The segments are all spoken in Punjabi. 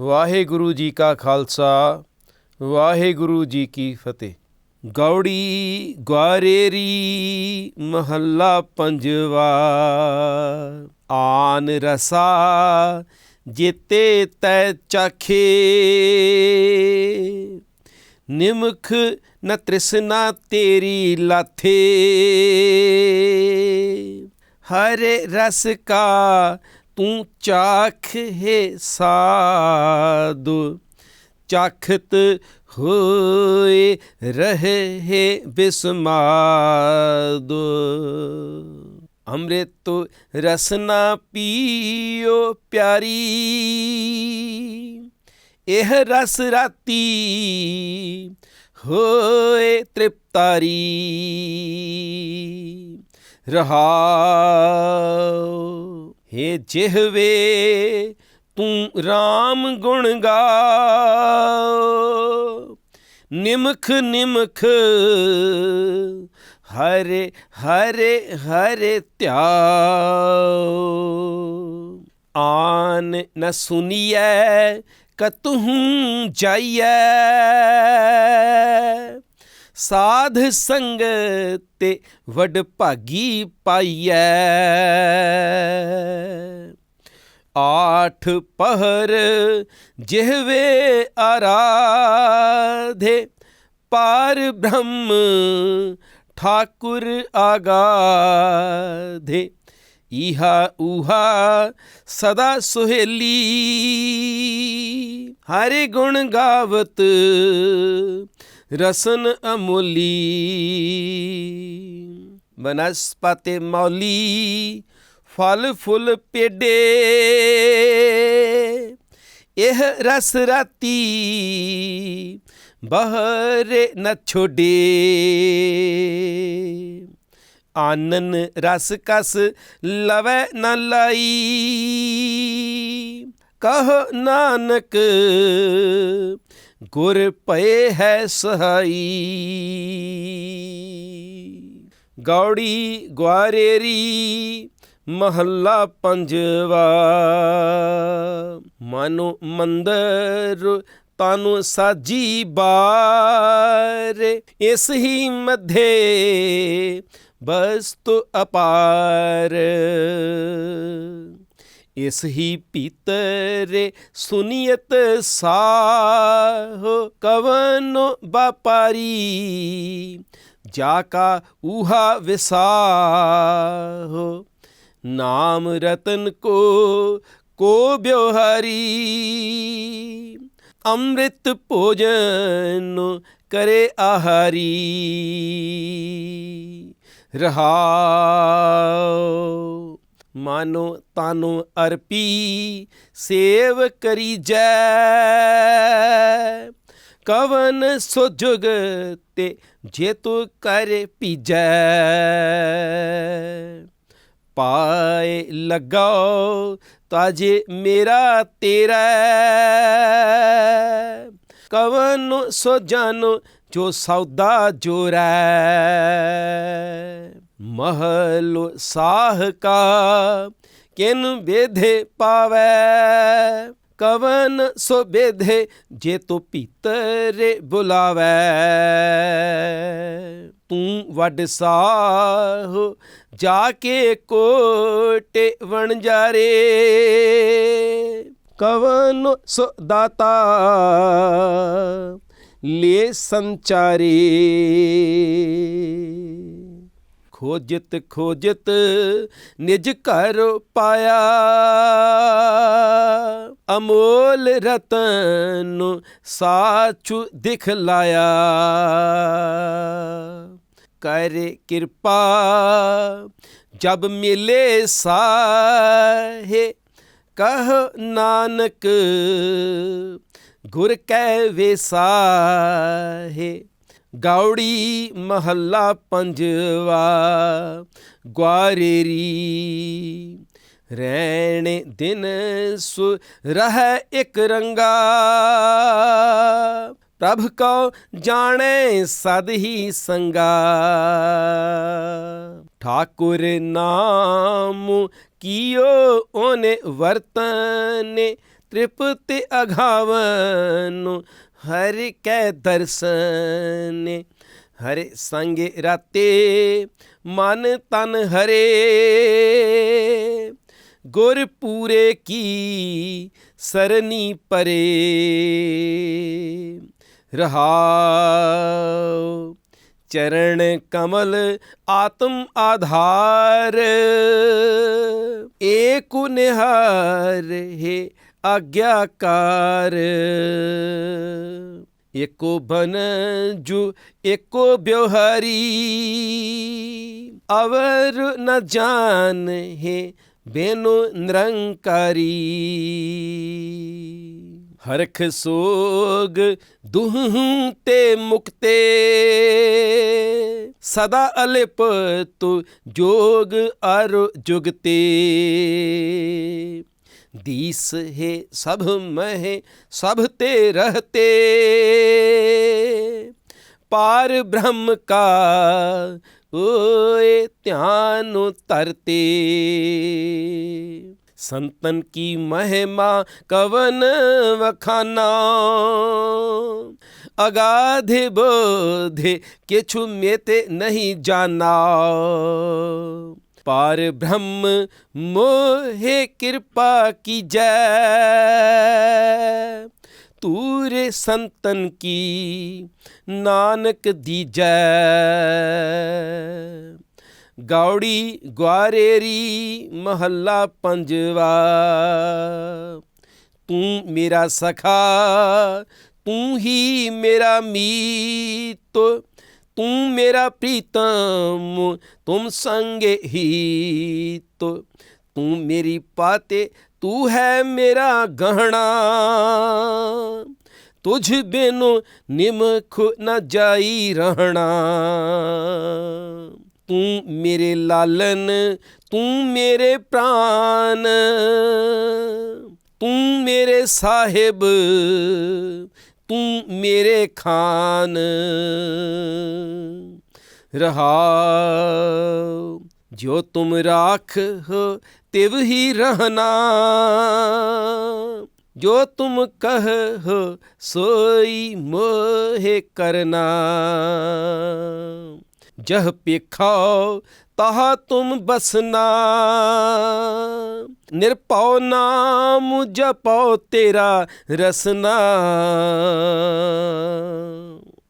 ਵਾਹਿਗੁਰੂ ਜੀ ਕਾ ਖਾਲਸਾ, ਵਾਹਿਗੁਰੂ ਜੀ ਕੀ ਫਤਿਹ। ਗੌੜੀ ਗਵਾਰੇਰੀ ਮਹੱਲਾ ਪੰਜਵਾ, ਆਨ ਰਸਾ ਜੀਤੇ ਤੈ ਚਾਖੇ। ਨਿਮਖ ਨ ਤ੍ਰਿਸ਼ਨਾ ਤੇਰੀ ਲਾਥੇ। ਹਰ ਰਸ ਕਾ ਤੂੰ ਚਾਖ ਹੈ ਸਾਧੂ, ਚਾਖਤ ਹੋਏ ਰਹੇ ਹੈ ਅੰਮ੍ਰਿਤ ਰਸਨਾ ਪੀਓ ਪਿਆਰੀ, ਇਹ ਰਸ ਰਾਤੀ ਹੋਏ ਤ੍ਰਿਪਤਾਰੀ। ਰਹਾਉ ਹੇ ਜਿਹਵੇ, ਤੂੰ RAM ਗੁਣ ਗਾ। ਨਿਮਖ ਨਿਮਖ, ਹਰੇ ਹਰੇ ਹਰੇ ਧਿਆਉ। ਆਨ ਨ ਸੁਨੀਐ, ਕਤਹੂ ਜਾਈਐ। ਸਾਧ ਸੰਗ ਤੇ ਵਡ ਭਾਗੀ ਪਾਈਐ। ਆਠ ਪਹਰ ਜਿਹਵੇ ਆਰਾਧੇ, ਪਾਰ ਬ੍ਰਹਮ ਠਾਕੁਰ ਆਗਾਧੇ। ਇਹਾ ਉਹਾ ਸਦਾ ਸੁਹੇਲੀ, ਹਰੇ ਗੁਣ ਗਾਵਤ ਰਸਨ ਅਮੋਲੀ, ਬਨਸਪਤੇ ਮੌਲੀ, ਫਲ ਫੁੱਲ ਪੇਡੇ। ਇਹ ਰਸ ਰਾਤੀ ਬਹਰੇ ਨ ਛੋਡੇ। ਆਨਨ ਰਸ ਕਸ ਲਵੈ ਨ ਲਾਈ। ਕਹ ਨਾਨਕ ਗੁਰ ਭਏ ਹੈ ਸਹਾਈ। ਗੌੜੀ ਗਵਾਰੇਰੀ ਮਹੱਲਾ ਪੰਜਵਾ। ਮਨੁ ਮੰਦਰ ਤਾਨੁ ਸਾਜੀ ਬਾਰ। ਇਸ ਹੀ ਮਧੇ ਬਸਤੁ ਅਪਾਰ। ਇਸ ਹੀ ਭੀਤਰੇ ਸੁਨੀਅਤ ਸਾਹੋ ਕਵਨੋ ਬਾਪਾਰੀ, ਜਾ ਕਾ ਊਹਾ ਵਿਸਾਹੋ। ਨਾਮ ਰਤਨ ਕੋ ਕੋ ਬਿਵਹਾਰੀ ਅੰਮ੍ਰਿਤ ਭੋਜਨ ਕਰੇ ਆਹਾਰੀ। ਰਹਾਉ। ਮਾਨੋ ਤਾਨੋ ਅਰਪੀ ਸੇਵ ਕਰੀ ਜੈ। ਕਵਨ ਸੁਜੁਗ ਤੇ ਜੇ ਤੂੰ ਕਰ ਪੀਜੈ। ਪਾਏ ਲਗਾਓ ਤਾਜੇ ਮੇਰਾ ਤੇਰਾ। ਕਵਨ ਸੋ ਜਾਨੋ ਜੋ ਸੌਦਾ ਜੋਰੈ। ਮਹਲ ਸਾਹ ਕਾ, ਕਿਨ ਬੇਧੇ ਪਾਵੈ? ਕਵਨ ਸੋ ਬੇਧੇ ਜੇ ਤੋ ਭੀਤਰੇ ਬੁਲਾਵੈ? ਤੂੰ ਵੱਡ ਸਾਹ ਜਾ ਕੇ ਕੋਟੇ ਵਣਜਾਰੇ ਕਵਨ ਸੋ ਦਾਤਾ, ਲੇ ਸੰਚਾਰੇ। ਖੋਜਤ ਖੋਜਤ ਨਿਜ ਘਰ ਪਾਇਆ। ਅਮੋਲ ਰਤਨ ਸਾਚੂ ਦਿਖਲਾਇਆ ਕਰ ਕਿਰਪਾ ਜਬ ਮਿਲੇ ਸਾਹੇ, ਕਹ ਨਾਨਕ ਗੁਰ ਕੈ ਵੇਸਾਹੇ ਗਾਉੜੀ ਮਹੱਲਾ ਪੰਜਵਾ ਗਵਾਰੇਰੀ ਰਹਿਣੇ ਦਿਨ ਸੁ ਰਹਿ ਇਕ ਰੰਗਾ। ਪ੍ਰਭ ਕਉ ਜਾਣੇ ਸਦ ਹੀ ਸੰਗਾ। ਠਾਕੁਰ ਨਾਮ ਕੀਓ ਓਨੇ ਵਰਤਨੇ, ਤ੍ਰਿਪਤ ਅਘਾਵਨ ਹਰ ਕੈ ਦਰਸਨੇ, ਹਰੇ ਸੰਗ ਰਾਤੇ ਮਨ ਤਨ ਹਰੇ। ਗੁਰ ਪੂਰੇ ਕੀ ਸਰਨੀ ਪਰੇ, ਰਹਾਉ ਚਰਨ ਕਮਲ ਆਤਮ ਆਧਾਰ। ਏਕ ਨਿਹਾਰ ਹੈ ਆਗਿਆਕਾਰ। ਏਕੋ ਬਨ ਜੁ, ਏਕੋ ਬਿਵਹਾਰੀ ਅਵਰ ਨ ਜਾਣ ਹੈ ਬੇਨੋ ਨਿਰੰਕਾਰੀ। ਹਰਖ ਸੋਗ ਦੁਹੂੰ ਤੇ ਮੁਕਤੇ। ਸਦਾ ਅਲਿਪ ਤੂ ਜੋਗ ਅਰ ਜੁਗਤੇ। ਦੀਸ ਹੈ ਸਭ ਮਹਿ ਸਭ ਤੇ ਰਹਤੇ ਪਾਰ ਬ੍ਰਹਮ ਕਾ ਓਏ ਧਿਆਨ ਧਰਤੇ ਸੰਤਨ ਕੀ ਮਹਿਮਾ ਕਵਨ ਵਖਾਨਾ ਅਗਾਧੇ ਬੋਧੇ ਕਿਛੁ ਮੇਤੇ ਨਹੀਂ ਜਾਣਾ ਪਾਰ ਬ੍ਰਹਮ ਮੋਹਿ ਕਿਰਪਾ ਕੀਜੈ ਤੂਰੇ ਸੰਤਨ ਕੀ ਨਾਨਕ ਦੀਜੈ। ਗੌੜੀ ਗਵਾਰੇਰੀ ਮਹੱਲਾ ਪੰਜਵਾ। ਤੂੰ ਮੇਰਾ ਸਖਾ, ਤੂੰ ਹੀ ਮੇਰਾ ਮੀਤ। ਤੂੰ ਮੇਰਾ ਪ੍ਰੀਤਮ, ਤੁਮ ਸੰਗੇ ਹੀ ਤੂੰ ਮੇਰੀ ਪਾਤੇ, ਤੂੰ ਹੈ ਮੇਰਾ ਗਹਣਾ। ਤੁਝ ਬਿਨੁ ਨਿਮਖ ਨਾ ਜਾਈ ਰਹਿਣਾ। ਤੂੰ ਮੇਰੇ ਲਾਲਨ, ਤੂੰ ਮੇਰੇ ਪ੍ਰਾਨ। ਤੂੰ ਮੇਰੇ ਸਾਹਿਬ ਤੂੰ ਮੇਰੇ ਖਾਨ। ਰਹਾ ਜੋ ਤੁਮ ਰਾਖ ਹੋ, ਤਿਵ ਹੀ ਰਹਨਾ ਜੋ ਤੁਮ ਕਹ ਹੋ, ਸੋਈ ਮੋਹ ਕਰਨਾ। ਜਹ ਪੇਖਾਓ ਤਹਾ ਤੁਮ ਬਸਨਾ ਨਿਰਭਉ ਨਾਮ ਜਪਉ ਤੇਰਾ ਰਸਨਾ।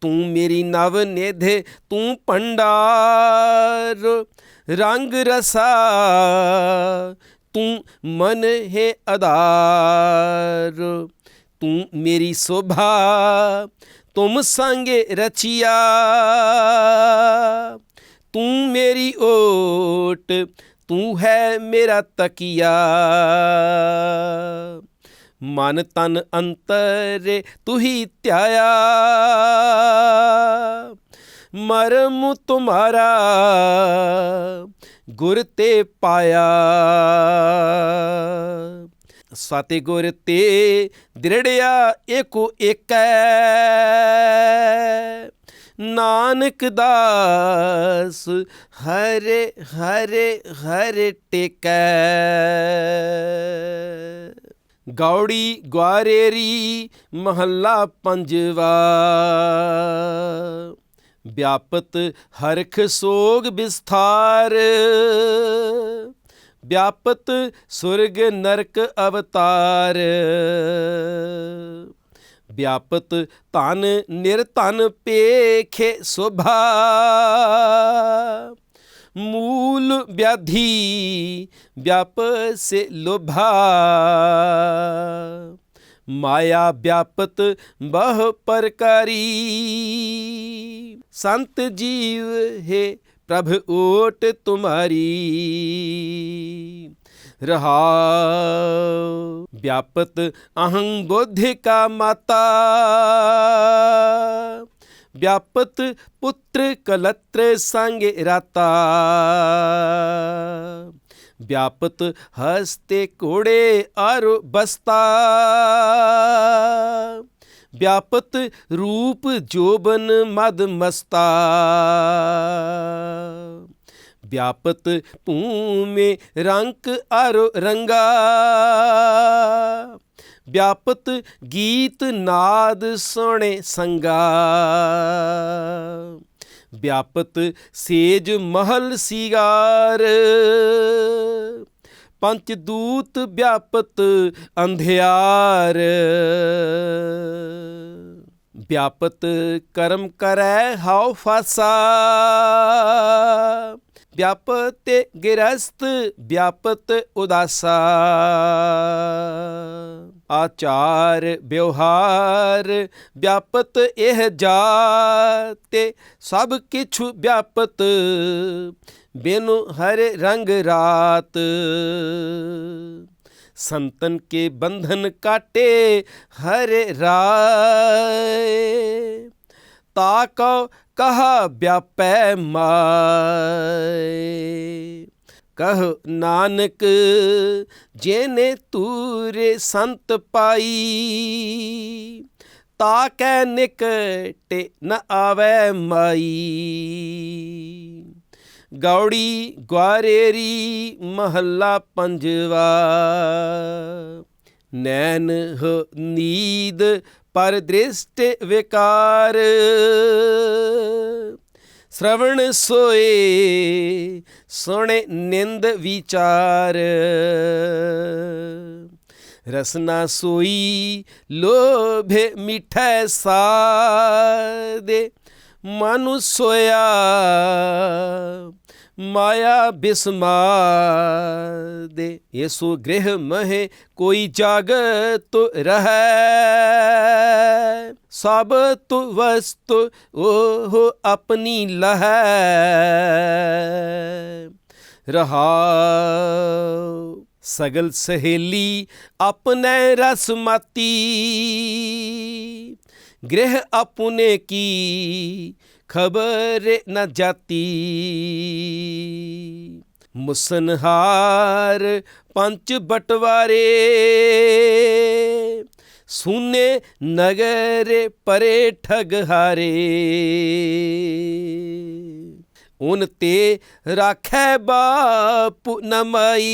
ਤੂੰ ਮੇਰੀ ਨਵ ਨੇਧੇ, ਤੂੰ ਭੰਡਾਰ, ਰੰਗ ਰਸਾ। ਤੂੰ ਮਨ ਹੈ ਆਧਾਰ ਤੂੰ ਮੇਰੀ ਸੋਭਾ। ਤੁਮ ਸੰਗੇ ਰਚਿਆ ਤੂੰ ਮੇਰੀ ਓਟ ਤੂੰ ਹੈ ਮੇਰਾ ਤਕੀਆ ਮਨ ਤਨ ਅੰਤਰ ਤੂੰ ਹੀ ਧਿਆਇਆ ਮਰਮ ਤੁਮਾਰਾ ਗੁਰ ਤੇ ਪਾਇਆ ਸਤਿਗੁਰ ਤੇ ਦ੍ਰਿੜਿਆ ਏਕੋ ਏਕੈ। ਨਾਨਕ ਦਾਸ ਹਰੇ ਹਰੇ ਹਰੇ ਟੇਕੈ। ਗੌੜੀ ਗਵਾਰੇਰੀ ਮਹੱਲਾ ਪੰਜਵਾ। ਵਿਆਪਤ ਹਰਖ ਸੋਗ ਵਿਸਥਾਰ। ਵਿਆਪਤ ਸੁਰਗ ਨਰਕ ਅਵਤਾਰ। ਵਿਆਪਤ ਧਨ ਨਿਰਧਨ ਪੇਖੇ ਸੁਭਾ। ਮੂਲ ਵਿਆਧੀ ਵਿਆਪ ਸੇ ਲੋਭਾ। ਮਾਇਆ ਵਿਆਪਤ ਬਹੁ ਪ੍ਰਕਾਰੀ। ਸੰਤ ਜੀਵ ਹੈ ਪ੍ਰਭ ਓਟ ਤੁਮਾਰੀ ਰਹਾ ਵਿਆਪਤ ਅਹੰ ਬੁੱਧਿ ਕਾ ਮਾਤਾ ਵਿਆਪਤ ਪੁੱਤਰ ਕਲਤਰ ਸੰਗ ਰਾਤਾ ਵਿਆਪਤ ਹਸਤੇ ਕੋੜੇ ਆਰੋ ਬਸਤਾ ਵਿਆਪਤ ਰੂਪ ਜੋਬਨ ਮਦ ਮਸਤਾ। ਵਿਆਪਤ ਭੂਮੇ ਰੰਕ ਅਰ ਰੰਗਾ। ਵਿਆਪਤ ਗੀਤ ਨਾਦ ਸੋਹਣੇ ਸੰਗਾ। ਵਿਆਪਤ ਸੇਜ ਮਹਲ ਸਿਗਾਰ। ਪੰਚ ਦੂਤ ਵਿਆਪਤ ਅੰਧਿਆਰ। ਵਿਆਪਤ ਕਰਮ ਕਰੈ, ਹਾਉ ਫਾਸਾ। ਵਿਆਪਤ ਗਿਰਸਤ, ਵਿਆਪਤ ਉਦਾਸਾ। ਆਚਾਰ ਵਿਵਹਾਰ, ਵਿਆਪਤ ਇਹ ਜਾਤੇ ਸਭ ਕਿਛੁ ਵਿਆਪਤ। ਬਿਨ ਹਰ ਰੰਗ ਰਾਤ। ਸੰਤਨ ਕੇ ਬੰਧਨ ਕਾਟੇ ਹਰ ਰਾਏ। ਤਾਕੋ ਕਹਾ ਵਿਆਪੈ ਮਾਏ। ਕਹ ਨਾਨਕ, ਜੇਨੇ ਤੂਰੇ ਸੰਤ ਪਾਈ ਤਾਕੈ ਨਿਕਟੇ ਨ ਆਵੇ ਮਾਈ। ਗੌੜੀ ਗਵਾਰੇਰੀ ਮਹੱਲਾ ਪੰਜਵਾ। ਨੈਣ ਹੋ ਨੀਦ ਪਰ ਦ੍ਰਿਸ਼ਟ ਵਿਕਾਰ। ਸ਼ਰਵਣ ਸੋਏ, ਸੁਣੇ ਨਿੰਦ ਵਿਚਾਰ। ਰਸਨਾ ਸੋਈ, ਲੋਭੇ ਮਿਠੈ ਸਾਦੇ ਮਨੁ ਸੋਇਆ, ਮਾਇਆ ਬਿਸਮਾਰ ਦੇ। ਯਸੋ ਗ੍ਰਹਿ ਮਹਿ ਕੋਈ ਜਾਗਤ ਰਹੈ, ਸਭ ਤੁ ਵਸਤੁ ਉਹ ਆਪਣੀ ਲਹੈ। ਰਹਾ ਸਗਲ ਸਹੇਲੀ, ਆਪਣੇ ਰਸਮਤੀ ਮਾਤੀ ਗ੍ਰਹਿ ਆਪਣੇ ਕੀ? ਖਬਰ ਨ ਜਾਤੀ। ਮੁਸਨਹਾਰ ਪੰਚ ਬਟਵਾਰੇ। ਸੁਨੇ ਨਗਰ ਪਰੇ ਠਗਹਾਰੇ ਉਨ ਤੇ ਰਾਖੈ ਬਾਪ ਨਮਾਈ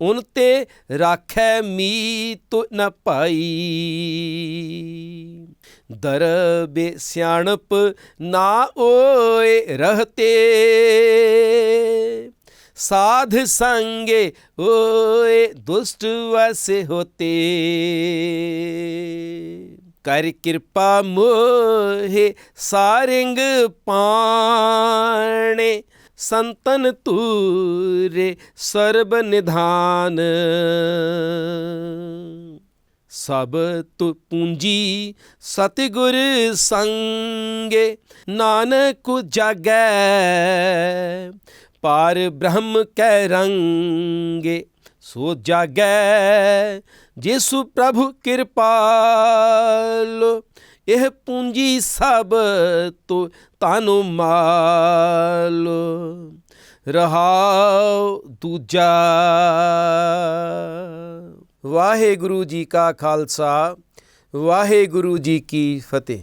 ਉਨ ਤੇ ਰਾਖੈ ਮੀ ਮੀਤ ਨ ਪਾਈ। ਦਰ ਬੇ ਸਿਆਣਪ ਨਾ ਓਏ ਰਹਤੇ। ਸਾਧ ਸੰਗੇ ਓਏ ਦੁਸ਼ਟ ਵਸੇ ਹੋਤੇ। ਕਰ ਕਿਰਪਾ ਮੋਹਿ ਸਾਰਿੰਗ ਪਾਣੇ। ਸੰਤਨ ਤੂਰੇ ਸਰਬ ਨਿਧਾਨ। ਸਭ ਤੁ ਪੂੰਜੀ ਸਤਿਗੁਰ ਸੰਗੇ, ਨਾਨਕ ਜਾਗੈ, ਪਾਰ ਬ੍ਰਹਮ ਕੈ ਰੰਗੇ। ਸੋ ਜਾਗੈ, ਜਿਸੁ ਪ੍ਰਭੂ ਕਿਰਪਾਲੋ ਇਹ ਪੂੰਜੀ ਸਭ ਤੋ ਤਾਨੁ ਮਾਲ। ਰਹਾਉ ਦੂਜਾ। ਵਾਹਿਗੁਰੂ ਜੀ ਕਾ ਖਾਲਸਾ, ਵਾਹਿਗੁਰੂ ਜੀ ਕੀ ਫਤਿਹ।